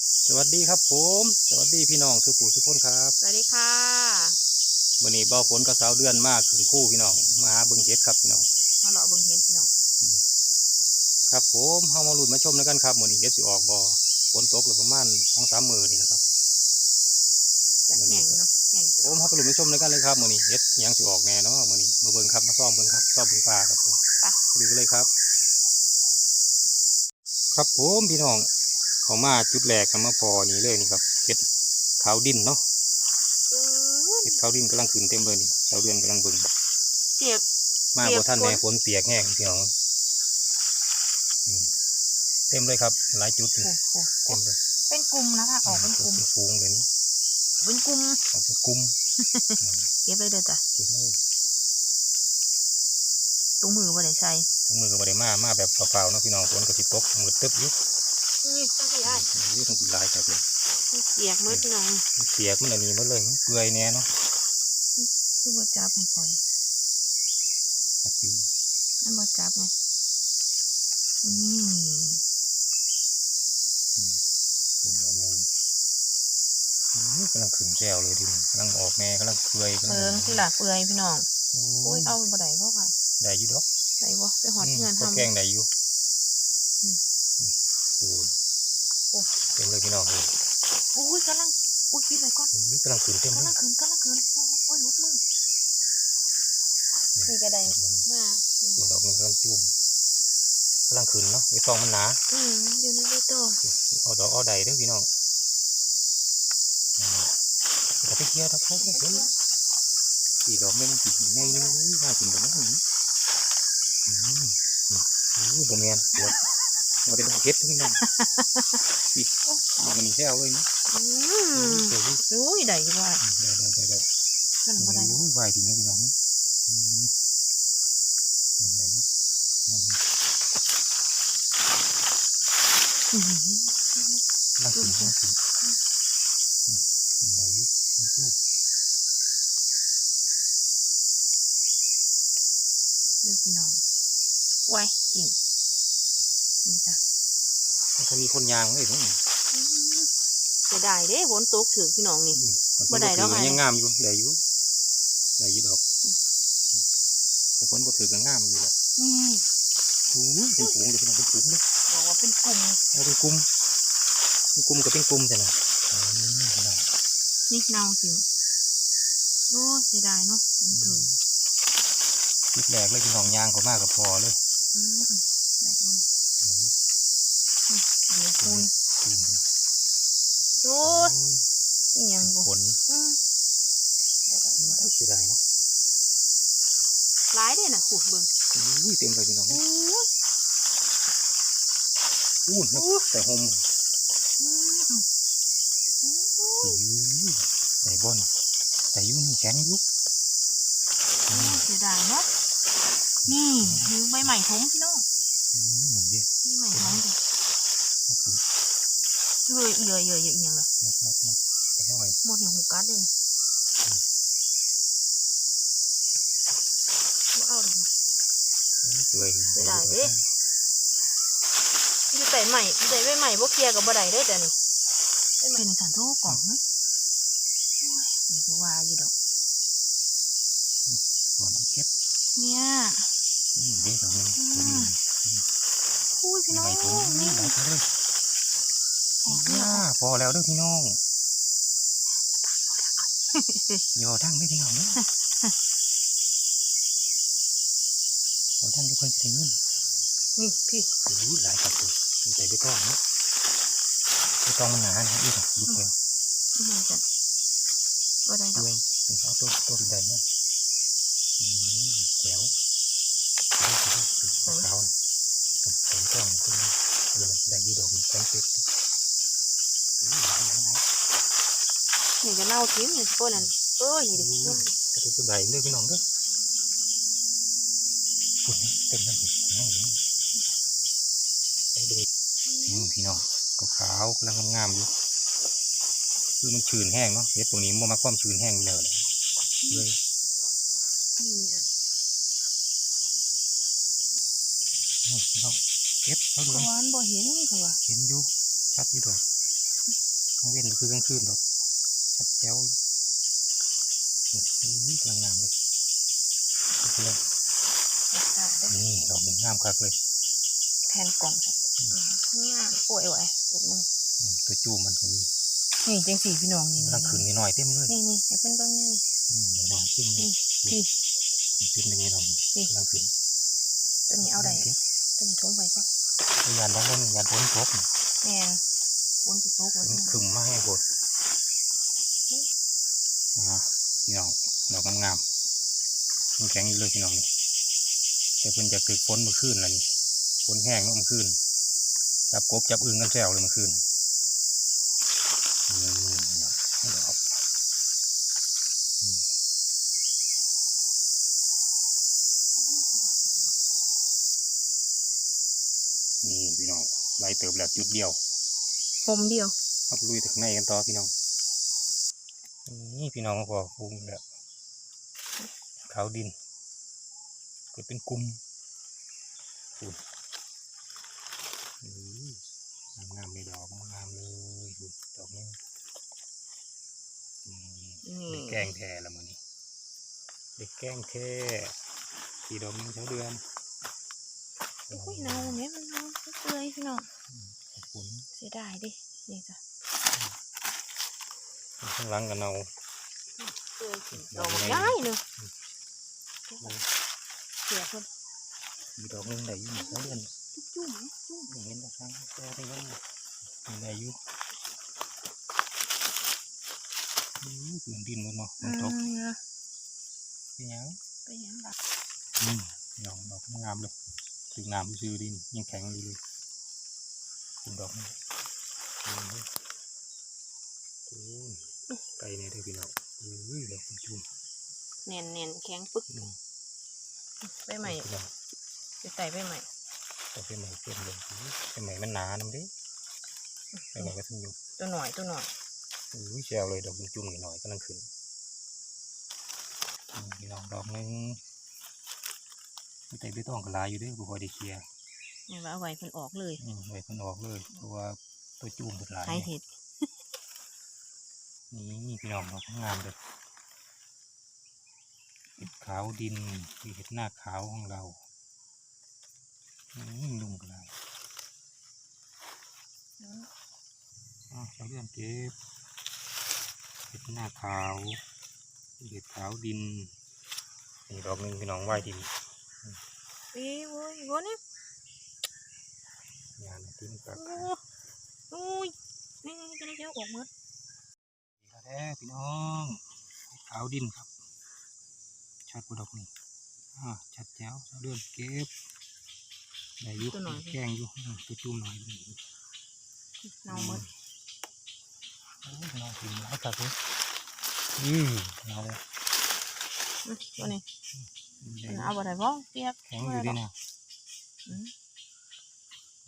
สวัสดีครับผม สวัสดีพี่น้องสุผู้ทุกคนครับสวัสดีค่ะวันนี้เบาฝนกับสาวเดือนมากถึงคู่พี่น้อง มาหาเบิ่งเห็ดครับพี่น้องมาเลาะเบิ่งเห็นพี่น้องครับผมเฮามาลุ้นมาชมแล้วกันครับมื้อนี้เห็ดสิออกบ่ฝนตกเหลือประมาณสองสามมื้อนี่แหละครับจากวันนี้แห่งก็เนาะแห่งเกิผมดเฮาไปลุ้นมาชมแล้วกันเลยครับมื้อนี้เห็ดอิหยังสิออกแน่เนาะมื้อนี้มาเบิ่งครับมาซ่อมเบิ่งครับซ่อมเบิ่งปลาครับผมไปไปดูกันเลยครับ ครับผมพี่น้อง เขามาจุดแรกกันมาพอนี่เลยนี่ครับเห็ดขาวดินเนาะเอ้ยเห็ดขาวดินกำลังขึ้นเต็มเลยนี่สาวเดือนกำลังเบิ่งเปียกมาเปียบ่กท่านฝนแม่ฝนเปียกแห้งพี่น้องอืมเต็มเลยครับ หลายจุดเลยโอ้โหเต็มเลยเป็นกลุ่มนะคะออกเป็นกลุ่มเป็นฟูงเลยนี่เป็นกลุ่มออกเป็นกลุ่มเก็บเลยเด้อจ้ะเก็บเลยตุ้งมือบ่ได้ใส่ถุงมือก็บ่ได้มามาแบบเปล่าๆเนาะพี่น้องฝนก็สิตกมือตึ๊บอยุบ นี่ต้องสิได้ยุบต้องสิหลายครับเลยเปียกมืดพี่น้องเปียกมันอันนี้หมันเลยเปื่อยแน่เนาะคือบ่จับให้ค่อยจับอยู่นั่นบ่จับไงอืมผมเอาเลยอื้อกำลังขึ้นแซวเลยทีนี้กำลังออกแม่กำลังเปื่อยกำลัเพิ่งสิล่ะเปื่อยพี่น้องโอ้โอ้ยยเอาบ่ได้เพราะว่าได้อยู่ดอกได้บ่ไปหอดเงินก็ทำแกงได้อยู่ อืม อืมโอ้ย โอ้ เต็มเลยพี่น้องเลยโอ้ยกำลังอุ้ยปิดไว้ก่อนนี่กำลังขึ้นเต็มเลกำลัยงคืนกำลังคืนโอ้โอ้ยหลุดมือนี่ก็ได้มาตัวดอกมันกำลังจุ่มกำลังขึ้นเนาะใบตองมันหนาอืมอยู่ในเวโตเอาดอกเอาใดเด้อพี่น้องอ่าแต่ไปเที่ยวทักทายเที่ยวเห็นสี่ดอกหนึงสี่ในหนึงอุ้ยน่ากินแบบนั้นอืมอืมอู้บ่แม่นเดี๋ยว เอาเป็นดอกเห็ดเด้อพี่น้องอีเอามันนี่แซวเลยนี่อืมเดี๋ยวอุ้ยอุ้ยได้อยู่ว่าได้ได้ได้ได้กันบ่ได้ดอกโอ้ยไหวดีนะพี่น้องอืมได้ได้ได้ได้อื้อหือน่ากินน่ากินอืมได้อยุ่มันจุบเดี๋ยวพี่น้องไว้กิ่ง นี่จ้ะถ้ามีคนยางเลยเนาะอืมเสียดายเด้ฝนตกถึงพี่น้องนี่อืมบ่ได้ดอกมันไอ้ยังงามอยู่ได้อยู่ได้อยู่ดอกอืมแต่ฝนบ่ถือก็งามอยู่แหละอืมโอ้ยเป็นฝูงเลยพี่น้องเป็นฝูงเลยบอกว่าเป็นกลุ่มเอาเป็นกลุ่มเป็นกลุ่มกับเป็นกลุ่มใช่ไหมอืมพี่น้องนี่เนาสิโอ้เสียดายเนาะฝนถึงทิศแรกเลยพี่น้องยางเขามากกับพอเลยอืมได้บ่ เดี๋ยวคุยอืมโอ้ยอีหยังบ่ฝนอืมบ่ได้บ่ได้เสียดายเนาะหลายเด้น่ะขูดเบิ่งอุ้ยเต็มเลยพี่น้องโอ้ยอู้นกแต่หมอืมอืมอืมอืมได้บอนแต่อยุ่นี่แข็งอยุบโอ้ยเสียดายเนาะนี่คือใบใหม่ทมพี่น้อง หนึ่งเดียว นี่ใหม่ทมจ้ะ ก็คือ เฮ้ยเยอะเยอะเยอะอีหยังล่ะมดมดมดกระน้อยหมดอย่างหูกัดเลยนี่บ่เอาดอกเลยเสียดายเด้อยู่แต่ใหม่แต่ใบใหม่บ่เคลียร์กับบ่ได้เด้อจ้ะนี่เป็นสารโทษกล่องโอ้ยไม่ก็ว่าอยู่ดอกตัวน้ำเก็บเนี่ยนี่เด็กของมันอืมอุ้ยพี่น้องไหน พอแล้วเด้อพี่น้องโยทั้งได้อพี่น้องเด้อโอ้ทั้งที่เพิ่นจะได้เงินนี่พี่อุ้ยหลายครับเลยมีแต่ใบตองเนาะใบตองมันหนานะอีกอะยิบเดียวนี่ไงจ้ะบ่ได้ดอกด้วยเอาตัวตัวใดนะอืมแจ๋วขาวๆผมต้องขึ้นเดี๋ยวได้ยีดอกมันแข็งเป็ดอืมไห นๆนี่ก็เน่าทิ้งนี่พวกนั้นเอ้ยนี่ดิๆอืมกระตุ้นตัวใดเด้อพี่น้องเด้อฝุ่นเต็มเลยฝุ่นน้องไปดูอืมพี่น้องขาวๆกำลังงามๆอยู่คือมันชื้นแห้งเนาะเห็ดตรงนี้มันมาความชื้นแห้งอยู่แล้วเลยเลยนี่อะอืมพี่น้องเก็บเขาดูกวานบ่เห็นเขาว่าเห็นอยู่ชัดอยู่ดอก กลางเว้นก็คือกลางคืนดอกชัดแจ๋วนี่กำลังงามเลยนี่เลยราคาเด้อนี่ดอกนี้งามคักเลย แทนกล่องอืมงามป่วยไหวถูกมึงอืมตัวจูมันก็มีนี่จังสีพี่น้องนี่กำลังขึ้นนิดหน่อยเต็มเลยนี่นี่ให้เพิ่นเบิ่งนี่อืมหน่อยเต็มเลยนี่พี่จุดหนึ่งนี่เรานี่กำลังขึ้นตัวนี้เอาได้ก็บตัวนี้ทมไว้ก่อนพยานต้องเล่นยานพ้นครบแม่น วนสิโตกว่ามันนี้ขึมมาให้หดอ่าพี่น้องดอกงามๆมันแข็งอยู่เลยพี่น้องนี่แต่เพิ่นจะตึกฝนเมื่อคืนแล้วนี่ฝนแห้งเนาะเมื่อคืนจับกบจับอึ่งกันแซวเลยเมื่อคืนนี่ดอกนี่พี่น้องไล่เติบแล้วจุดเดียว ผมเดียวครับลุยถึงในกันต่อพี่น้อง นี่พี่น้องก็ปรุงแล้วขาวดินเกิดเป็นกลุ่มฝุ่นนี่งามๆเลยดอกงามๆเลยฝุ่นดอกนี้อืมนี่เด็กแกงแท้ละมือนี้เด็กแกงแท้สีดอกนึงเช้าเดือนโอ้ยเนาแม่มันเนาเปื่อยพี่น้องฝุ่นเสียดายดิ นี่จ้ะข้างหลังกันเอาเปื่อยขึ้นดอกมันง่ายเลยเสียคนมีดอกนึงได้อยู่เช้าเดือนจุ๊บจุ๊บจุ๊บไม่เห็นดอกครั้งแค่ได้ยังมีอะไรอยู่อือพื้นดินหมันเนาะมันตกอืมเป็นหยังไปยังล่ะอืมดอกดอกงามเลยถึงน้ำซื้อดินยังแข็งอยู่เลยคุณ ดอกนี่อืมคุณไก่เนี่ยเด้อพี่น้องอุ้ยดอกคุณจุ่มเนียนเนียนแข็งปึ๊กอืมใบใหม่พี่น้องจะใส่ใบใหม่ดอกเป็นใหม่เต็มเลยเป็นใหม่มันหนาน้ำเด้เป็นใหม่ก็ทั้งอยู่ตัวหน่อยตัวหน่อยอุ้ยแซวเลยดอกคุณจุ่มหน่อยๆกำลังขึ้นอืมพี่น้องดอกหนึงไม่แต่ไม่ต้องกระลายอยู่เด้อบุคอยได้เคลียร์ นี่ว่าเอาไว้เพิ่นออกเลยอืมไว้คนออกเลยเพราะว่าตัวจุ่มเป็นหลายใช้เนี่ยเห็ดนี่พี่น้องดอกงามเลยเห็ดขาวดินคือเห็ดหน้าขาวของเราอืมนุ่มกันเลยอะใช้เรื่องเก็บเห็ดหน้าขาวเห็ดขาวดินนี่ดอกหนึ่งพี่น้องไหวดินเอ้ยโว้ยโว้ยนี่ งานที่มันกักโอ้โอ้ยนี่นี่จะได้เจ้าออกหมดแท้พี่น้องเห็ดขาวดินครับชัดกว่าดอกนี่อ่าชัดแจ๋วเรื่องเก็บได้อยุกแกงอยู่อืมตัวจุ่มหน่อยเน่าหมดโอ้ยน้องกินแล้วตัดเลยอืมเอาเลยอืมตัวนี้ได้มันเอาบ่ได้บ่เปียกแข็งอยู่ดีนะ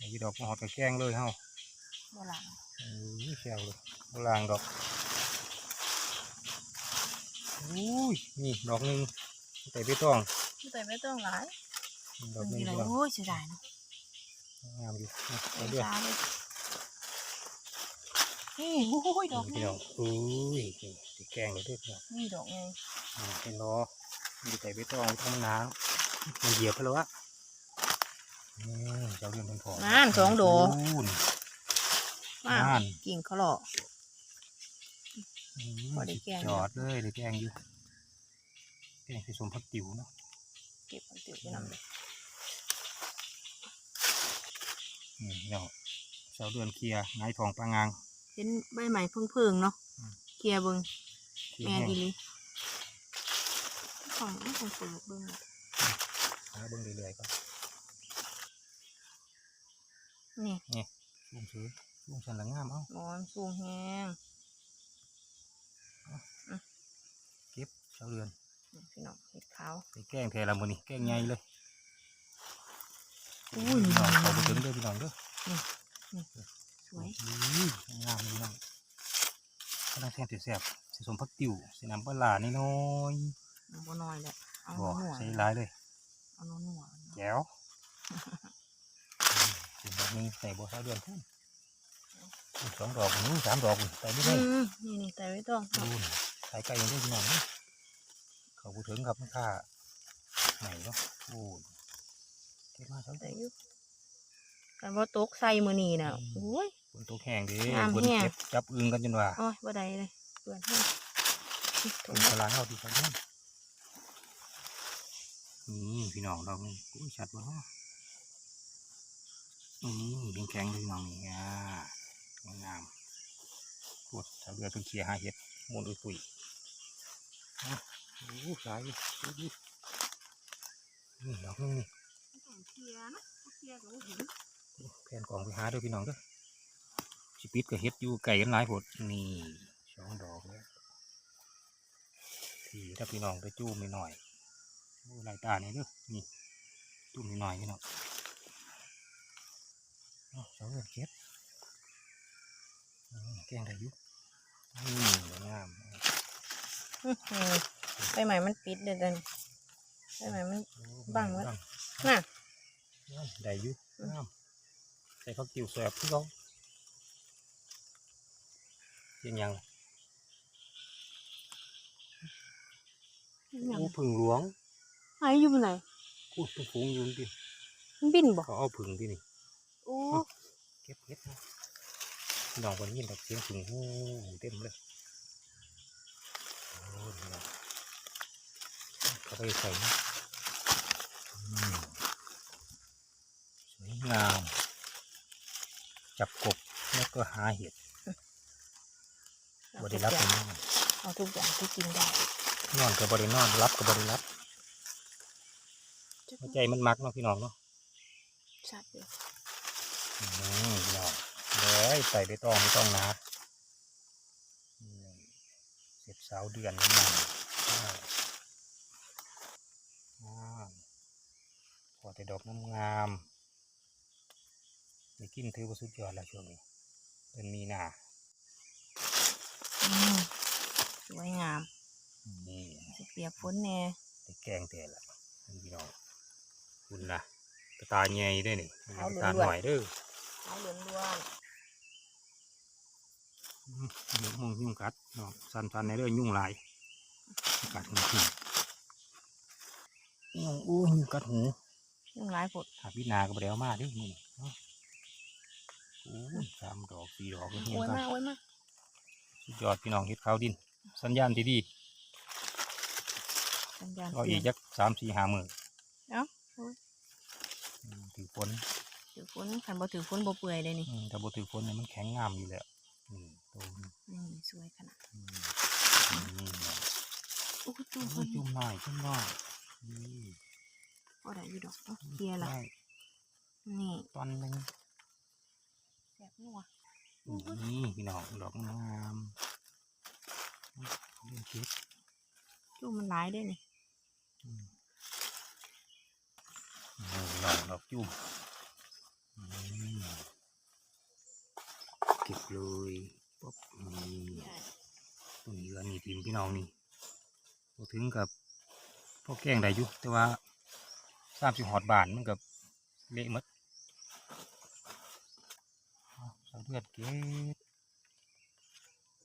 อืมไอ้ดอกมาหอดกับแกงเลยเฮาบ่หลังโอ้ยแซวเลยโบราณดอกอุ้ยนี่ดอกหนึ่งแต่ไม่ต้องแต่ไม่ต้องหลายดอกหนึ่งนี่แหละพี่น้องโอ้ยเสียดายเนาะงามอยู่นี่เสีเอายด้วยดายเลยนี่โอ้ยดอกพี่นี้น้องอุ้ยนี่ที่แกงเลยเด้วยพี่น้องนี่ดอกไงอ่าเป็นล้อมีแต่ไม่ต้องทำน้ำมันเหยียบไปแล้ววะนี่ เจ้าเรื่องมันพอนั่นสองดอกอู้นมานั่นกิ่งเขาหล่ออืมพอได้แกง จอดเลยได้แกงอยู่แกงผสมผักติ๋วเนาะเก็บมันติวไปนำเลยอืมเนาะเสาเดือนเคลียร์ไงายทองปลางางเห็นใบใหม่เพิ่งๆเนาะอืมเคลียร์เบิ่งเคลียแม่ร์ดีแห้งเลยของไม่คงเปิดเบิ่งหาเบิ่งเรื่อยๆก่อน นี่ลุงซื้อลุงสันหลังงามเอ้าหมอนสูงแห้งเก็บเสาเดือนนี่พี่น้องเห็ดขาวไปแกงแทละมือนี่แกงใหญ่เลยอุ้ยพี่น้องเขาไปถึงเด้อพี่น้องเด้อสวยอุ้ยงามเลยพี่น้องกำลังแทงแสบๆสีสมผักติ๋วสีน้ำปลาหลานี่น้อยเอาบ่น้อยแหละเอาบ่หนัวใส่ร้ายเลยเอาหนัวแจ๋วอื มสีแบบนี้ใส่บัวเสาเดือนพุ่นสองดอกนู้นสามดอกนี่ไปไม่อืได้มนี่นี่แต่ไม่ต้องดูนสายไก่ยังได้พี่น้องนี่เขาพูดถึงครับมันค่าไหนเนาะโอ้ยเก็บมาสองแต่อยู่กันว่าตกใส่มือนี่น่ะโอ้ยฝนตกแห้งดิงามฝนแห้งเก็บจับอึงกันจนว่าโอ้ยบ่ได้เลยเปื่อนให้ถเป็มนพลังเอาดีกว่าเด้อนี่พี่น้องเรานี่กูชัดว่า นี่แข็งๆเลยพี่น้องนี่อ่างามๆปวดถ้าเรือเป็นเคียหาเห็ดมวนอุ้ยปุยอะโอ้สายดูดินี่ดอกนึงนี่เคลียร์นะเคลียร์ก็เห็นแผ่นกล่องไปหาเด้อพี่น้องเด้อสิปิดก็เฮ็ดอยู่ไก่กันหลายผดนี่สองดอกแล้วทีถ้าพี่น้องไปจู้ไม่หน่อยโอ้ลายตาเนี่ยเด้อนี่จู้ไม่หน่อยพี่น้อง เอ้าเสาเรือนเก็บอืมแกงได้อยู่นี่สวยงามอื้อหือใบใหม่มันปิดเด้อเด้อนี่ใบใหม่มันโอ้บังไว้บัน่ะงามได้อยู่อืมงามใส่ข้าวกิ่วแสบพี่เขาเห็นยังยังโอ้ผึ่งหลวงหายอยู่บนไหนพูดเป็นฝูงอยุนดิมันบินบ่เขาเอาผึ่งที่นี่โอ้ เก็บเห็ดนะน้องคนยินดอกเสียงผึ่งหูเต็มเลยโอ้นี่นะเขาไปใส่นะอืมสวยงาม จับกบแล้วก็หาเห็ดบริรับเป็นนอนเอาทุกอย่างที่กินได้ นอนกับบรินอนรับกับบริรับหัวใจมันมักเนาะพี่น้องเนาะชัดเลย อืมพี่น้องเลยใส่ใบตองไม่ต้องนะนี่เสร็จสาวเดือนนี่นะอ่าอ่าพอแต่ดอกงามๆนี่กินถือว่าสุดยอดแล้วช่วงนี้เป็นมีนาอืมสวยงามนี่สิเปียกฝนแน่ได้แกงแต่ละนี่พี่น้องคุณนะกระ ตาใหญ่ด้วยนี่กระตาหน่อยเด้อเอาเหลืองล้วนอืมยุ่งยุ่งกัดเนาะสันสันในเรื่องยุ่งหลายกัดหูขึ้นยุ่งอู้ยุ่งกัดหูยุ่งหลายผดหาพี่นาก็บ่ไปแล้วมาเดินี่เนาะโอ้ยสามดอกสี่ดอกก็เฮียโอ้ยกัน มากโอ้ยมากสุดยอดพี่น้องเฮ็ดขาวดิน สัญญาณดีสัญญาณๆก็เตือีอกนจักสามสี่ห้ามือเอ้าโอ้ยอืม ถือฝนถือฝนขันบ่ถือฝนบ่เปื่อยเลยนี่อืมแต่บ่ถือฝนเนี่ยมันแข็งงามอยู่แล้วนี่ตัวนี้นี่สวยขนาดอืมนี่เนาะโอ้ยจุ่โอ้มยจุ่มหน่อยจุ่มหน่อยนี่พอได้อยู่ดอกเอาเคลียร์ละได้นี่ตอนหนึงแสบนัวนี่พี่น้องดอกงามเล่นคิดจุ่มมันหลายเด้วยนี่อืมนี่พี่น้ องดอกจุ่มอืมเก็บเลยป๊บนี่ตัวนี้ก็นี่ทีมพี่น้องนี่พอถึงกับพวกแกงได้อยู่แต่ว่าสามสิบหอดบานมันกับเละหมดเอาเสาเลือดเก็บ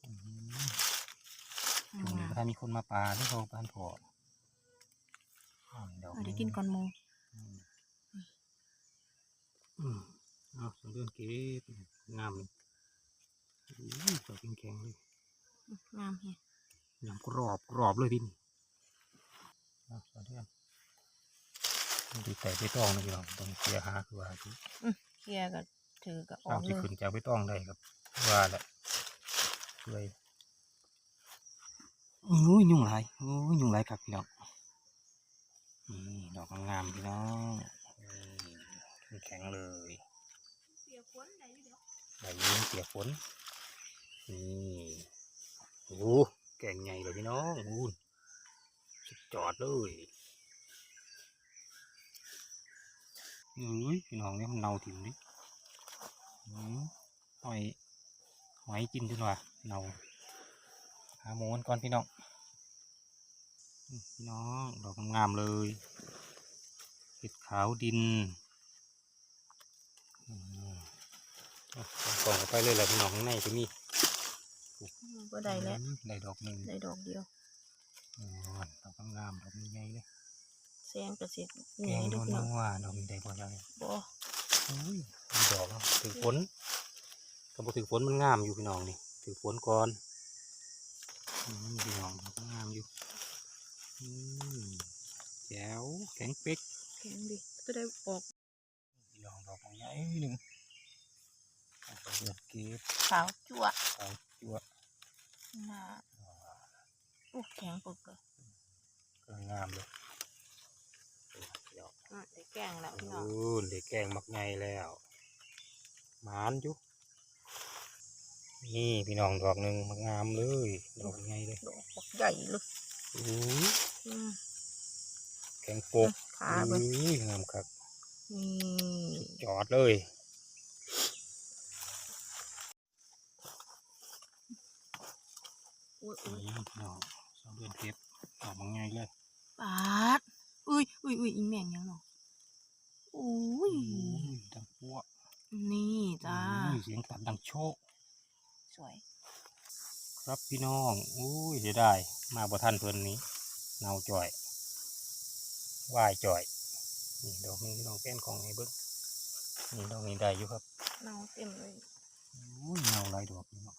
อืมช่วงนี้ถ้ามีคนมาปลาที่เขาบ้านพออ้าวดอกเอาได้กินก่อนหมูอืม อืมเอาสองเดือนเก็บงามเลยอุ้ยดอกแข็งๆเลยงามเฮียยำกรอบกรอบเลยดินเอาสองเดือนดีแต่ไปต้องนะพี่น้องต้องเสียหาคือว่าคือเคลียร์ก็ถือก็ออสามกสิเลยขึ้นจากไปต้องได้ครับ ว่าแหละเลยโอ้ยยุ่งหลายโอ้ยยุ่งหลายครับพี่น้องนี่ดอกงามๆพี่น้องนี่ แข็งๆเลยเปียกฝนได้อยู่ดอกใบยืนเปียกฝนนี่โอ้แก่งใหญ่เลยพี่น้องอู้นสุดจอดเลยเอ้ยพี่น้องเนี่ยมันเน่าถิ่มดิอืมหอยหอยกินดีกว่าเน่าหาหมูกันก่อนพี่น้องอืมพี่น้องดอกงามๆเลยเห็ดขาวดินอืม อะ กล่องเข้าไปเลยแหละพี่น้องข้างในก็มีบ่ได้แล้วอืมได้ดอกหนึ่งได้ดอกเดียวอ๋อดอกงามๆดอกใหญ่ๆเลยแซงกระสิเหแกนื่อยงเด้นัอพี่น้องวๆดอกนี้ได้บ่ยังบ่อุ้ยมีดอกแล้วถือฝนก็บ่ถือฝนมันงามอยู่พี่น้องนี่ถือฝนก่อนอืมพี่น้องดอกงามอยู่อืมแจ๋วแข็งเป๊กแข็งดิก็ได้ออกพี่น้องดอกใหญ่หนึ่ง เอาไปเลือกเก็บขาวจั่วเอาจั่วมาโอ้แข็งปึกเลยก็งามเลยเดี๋ยวอะได้แกงแล้วพี่น้องโอ้เด็กแกงมักไงแล้วหมานอยู่นี่พี่น้องดอกหนึ่งมักงามเลยดอกใหญ่เลยดอกบักใหญ่เลยอู้ยอืมแข็งโปกขาเบิ่งอุ้ยงามคักนี่จอดเลย นี่อุ้ยอุ้ยพี่น้องสองเดือนเก็บดอกมักไงเลยปาดอุ้ยอุ้ยอุ้ยอีแม่งยังเนาะอุ้ยอุ้ยดังปั้วนี่จ้าอุ้ยเสียงตัดดังโชกสวย ครับพี่น้องอุ้ยเสียดายมาบ่ทันเพิ่นนี้เนาจ่อยว่ายจ่อยนี่ดอกนี้พี่น้องแป้นของไอ้เบิ้งนี่ดอกนี้ได้อยู่ครับเนาเต็มเลยอุ้ยเนาหลายดอกนี่เนาะ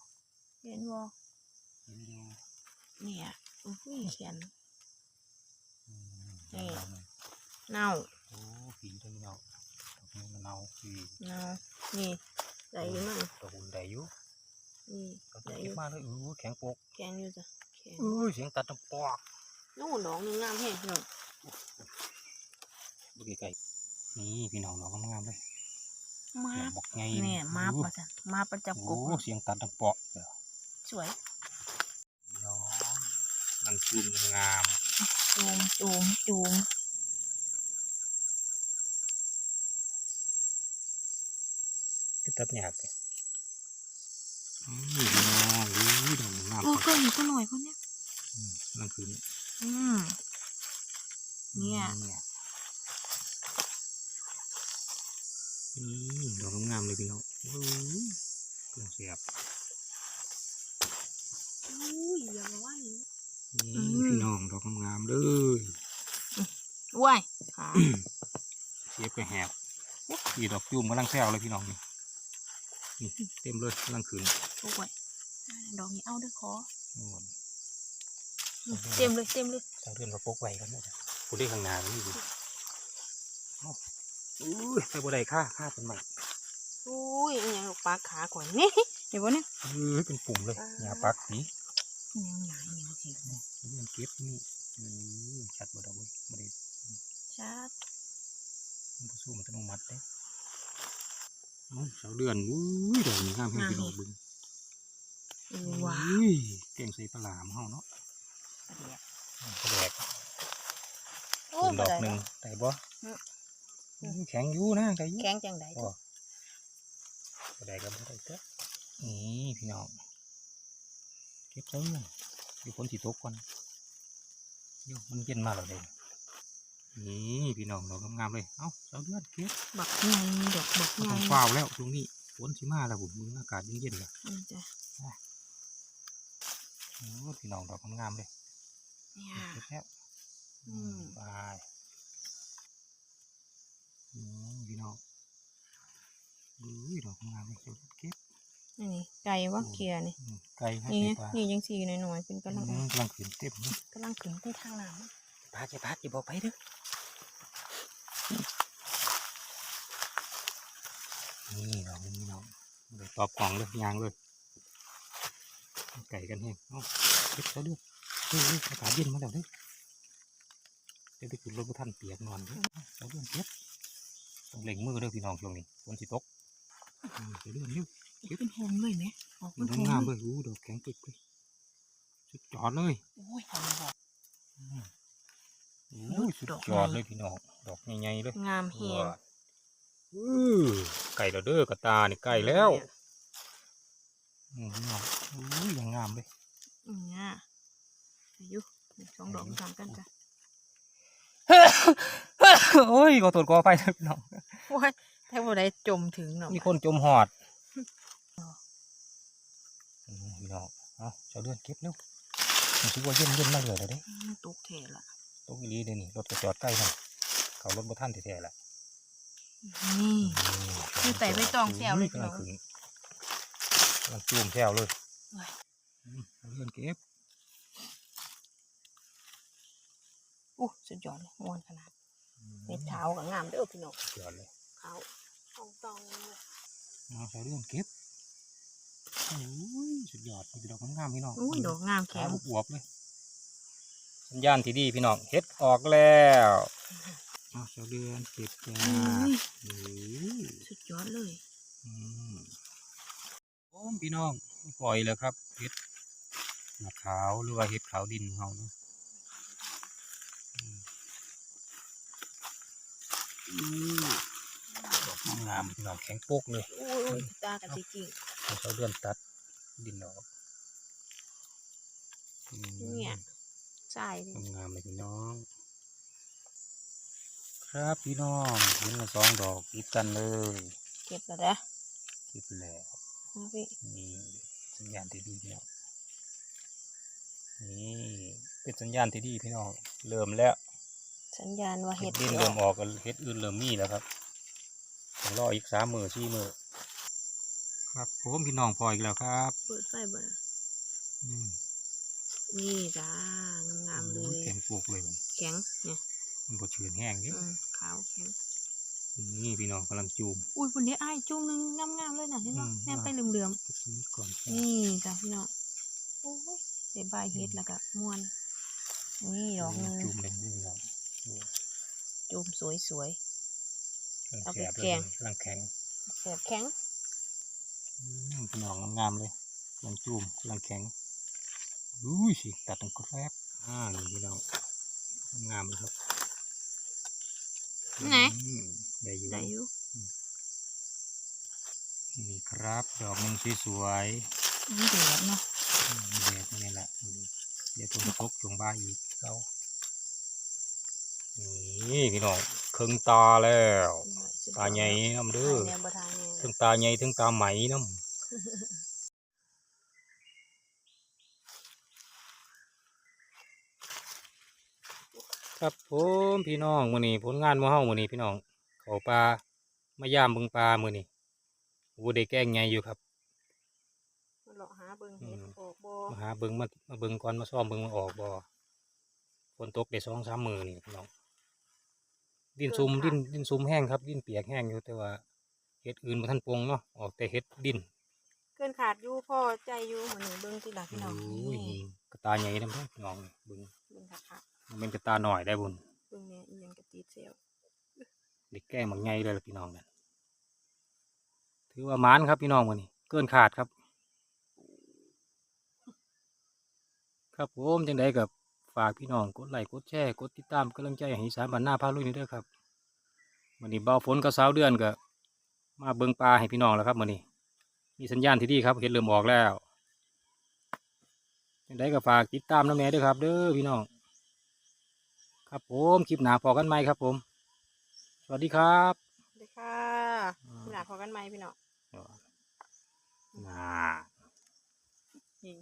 เห็นบ่เห็นอยู่เนี่ยอุ้ยเขียน อืมนี่ดอกนี้เน่าโอ้ผีได้เนาดอกนี้มันเนาผีเน่านี่ได้อยู่มั้งดอกอุ่นได้อยู่นี่ดอกได้อเก็บยู่มาเลยอู้แข็งโปกแข็งอยู่จ้ะแข็งอุ้ยเสียงตัดดังปอกนู่นดอกหนึงงามแห้งพี่น้องดูไกลๆนี่พี่น้องดอกงามๆเลยมาดอกบอกไงเนี่ยมาประจันมาประจับกโอ้บเสียงตัดดังปอกเด้อสวยพี่น้อง นังซูมงามจูมจูมจูมก็ตัดยากเลยอืมพี่น้องดูดอกงามเออก็อยู่ก็หน่อยคนเนี้ยอืมนั่นคืออืมเนี่ยนี่ดอกงามๆเลยพี่น้องโอ้ยเครื่องเสียบ อุ้ยอย่ามาว่าอย่างนี้ นี่ อืมพี่น้องดอกงามๆเลยว้ายขาเสียบก็แหบพี่ดอกจุ่มกำลังแซวเลยพี่น้องนี่นี่เต็มเลยกำลังขึ้นโอ้ยดอกนี้เอาเด้อขอโอ้ยอืมเต็มเลยเต็มเลยทางเดินมาปกไว้กันนะจ๊ะผู้ได้ข้างหน้านี่ดิเอ้าอุ้ยไปบ่ได้ค่าค่าเป็นใหม่อุ้ยอันยังปลาขาก่อนนี่เดี๋ยววะเนี่ยเออเป็นปุ่มเลยหญ้าปักสีอัน ยังหนาอันยังสินี่มันเก็บนี่อืมชัดบ่ดอกเว้ยบ่ได้ชาดมันบ่สู้มันอัตโนมัติเด้เอ้าเสาเดือนอุ้ยดอกนี้งามแฮงพี่น้องเบึงเออว้าอุ้ยเก่งใส่ปลาหลามเฮาเนาะเดี๋ยวกระแดกโอ้เป็นดบ่อกได้หนึ่งเนาะได้บ่อืมอืมแข็งอยู่นะได้อยู่แข็งจังไดบ่กระแดกก็บ่ได้เด้อนี่พี่น้อง เก็บใส่เงินอยู่ฝนสิตกก่อนอยู่มันเย็นมาแล้วเด้นี่พี่น้องดอกงามๆเลย เอ้าเสาเดือนเก็บบักใหญ่ดอกบักบ่ใหญ่ต้องฟ้าวแล้วตรงนี้ฝนสิมาแล้วผมมึงอากาศเย็นๆแล้วอืมจ้ะโอ้พี่น้องดอกงามๆเลยเนี่ยเก็บแล้วอืมไปอืมพี่น้องอุ้ยดอกงามเลยเก็บเก็บอั นนี้ไก่ว่าเคลียร์นี่อืมไก่ให้นี่ไปไงปลานี่ยังสีหน่อยๆเป็นกำลังอืมกำลังขึ้นเต็มเลยกำลังขึ้นที่ทางน้ปลาจะปลาจะบอกไปเด้อนี่ดอกนี้น้องเลยตอบกล่องเลยยางเลยไก่กันแห้งเอ้าเก็บเขาด้วยเฮ้ยเฮ้ยอากาศเย็นมาแล้วเด้อจะได้ขึ้นรถพท่านเปียกนอนเด้อเอาเรื่องเก็บต้องเล็งมือเด้อพี่น้องช่วงนี้ฝนสิตกอืมเอาเรื่ องนิ้วำเป็นแหงเลยไหมออกมัเป็นนแหงงามเลเลยยอู้ดอกแข็งปิดเลยสุดยอดเลยโอ้ยทำบอกอืมอู้สุดดอกยอดใหญ่เลยพี่น้องดอกใหญ่ๆเลยงามแหงว้าอื้อไก่เราเด้อกระตานี่ไก่แล้วอืมพี่น้องอู้ยังงามเลยอืมเนี่ยอายุสองดอกสามกันจ้ะโอ้ยขอโทษขอไปพี่น้องโอ้ยแทบบ่ได้จมถึงเนาะมีคนจมหอด พี่น้อง เอาเจ้าเดือนเก็บเร็วรู้สึกว่าเย็นเย็นมากเลยเด้มันตกเทละตกอีหลีเดี๋ยวนี้รถก็จอดใกล้มันเขารถบ่ทันแท้ๆละนี่คือไต่ใบตองแซวเลยพี่กำน้ลัองงขึ้นกำลังจูมแซวเลยโอ้ยอืมเอาเดือนเก็บอู้สุดยอดเลยม่วนขนาดเม็ดขาวกับงามเด้อพี่น้องจอดเลยขาวตองตองเลยเอาเจ้าเดือนเก็บโอ้ย สุดยอดมีดอกงามๆพี่น้องอุ้ยดอกงามขาแข็งอวบๆเลยสัญญาณที่ดีพี่น้องเฮ็ดออกแล้วเอาเจ้าเดือนเก็บจ้าอุ้ยโอ้ยสุดยอดเลยอืมโอ้มพี่น้องปล่อยแล้วครับเฮ็ดหนาขาวหรือว่าเฮ็ดขาวดินของเขาเนาะอืมอืมดอกงามๆพี่น้องแข็งโป๊กเลยอุ้ยอุ้ยตากันจริงเอา เจ้าเดือนตัดดินออกอืมๆเนี่ยใช่ดิงามๆเลยพี่น้อง ครับพี่น้องเห็นละสองดอกติดกันเลย เก็บแล้วนะเก็บแล้วมาพี่นี่สัญญาณที่ดีพี่น้องนี่เป็นสัญญาณที่ดีพี่น้องเริ่มแล้ว สัญญาณว่าเห็เห็ดดดินอเริ่อมกออกกันเห็ดอื่นเริ่มมีแล้วครับต้องรออีกสามมือสี่มือ ครับผมพี่น้องพออีกแล้วครับเปิดไฟบ่ล่ะอืมนี่จ้างามๆเลยแข็งปลูกเลยมันแข็งเนี่ยมันบดชื้นแห้งนี่อืมขาวแข็งนี่พี่น้องกำลังจูมอุ้ยคนนี้อ้ายจุ่มหนึงงามๆเลยนะนี่เนาะอืมแนมไปเหลื่อมเก็บตรงนี้ก่อนๆนี่จ้ะพี่น้องโอ้ยเดี๋ยวใบายเฮ็ดแล้วก็ม่วนนี่ดอกหนึงจูมเลยนี่พี่น้องจุ่มสวยกำลังเอาไปแสบเลยแกงกำลังแข็งๆแสบแข็ง อืมพี่น้องงามๆเลยกำลังจูมกำลังแข็งอุ้ยสิตัดตรงกระแรบอ่านี่พี่น้องงามเลยครับไหนอืมได้อยู่ได้อยู่นี่ครับดอกหนึ่งสวยนี่เดือดเนาะๆอืมแดดนี่แหละอืมเดี๋ยวผมจะพกช่วงบ่ายอีกเรานี่พี่น้องครึ่งตาแล้ว ตาใหญ่น้ำเด้อตาใหญ่บ่ทาใหญ่ ทั้งตาใหญ่ทั้งตาไหมน้ำครับผมพี่น้องมื้อนี้ผลงานมื้อเฮามื้อนี้พี่น้อง เขาปลามายามเบิ่งปลามื้อนี้โอ้ได้แกล้งใหญ่อยู่ครับมาเลาะหาเบิ่งเห็ดอืมออกบ่มาหาเบิ่งมามาเบิ่งก่อนมาซ่อมเบิ่งมันออกบ่ฝนตกได้สองสามมื้อนี่พี่น้อง ดินซุมดินดินซุมแห้งครับ ดินเปียกแห้งอยู่แต่ว่า เห็ดอื่นบ่ทันปลงเนาะออกแต่เห็ดดินเกินขาดอยู่พ่อใจอยู่มื้อนี้เบิ่งทีหลังพี่น้องโอ้ยนี่กระตาใหญ่นำพี่น้องเบิ่งเบิ่งคักมันเป็นกระตาหน่อยได้บุญๆเบิ่งแม่อีหยังกะติดเซลเด็กแกล้งบางใหญ่เลยล่ะพี่น้องนั่นถือว่าหมานครับพี่น้องมื้อนี้ เกินขาดครับ ครับผมจังไดกับฝากพี่น้องกดไลค์กดแชร์กดติดตามกำลังใจให้อีสารบ้านหน้าพาลุยนี่เด้อครับวันนี้เบาฝนกับสาวเดือนก็ มาเบิ่งปลาให้พี่น้องแล้วครับวันนี้ มีสัญญาณที่ดีครับเห็ดเริ่มออกแล้วจังไดก็ฝากติดตามน้ำแม่ด้วยครับ เด้อพี่น้อง ครับผมคลิปหนาพอกันไหมครับ ผม สวัสดีครับสวัสดีค่ะทีหลังพอกันไหมพี่น้องน่านี่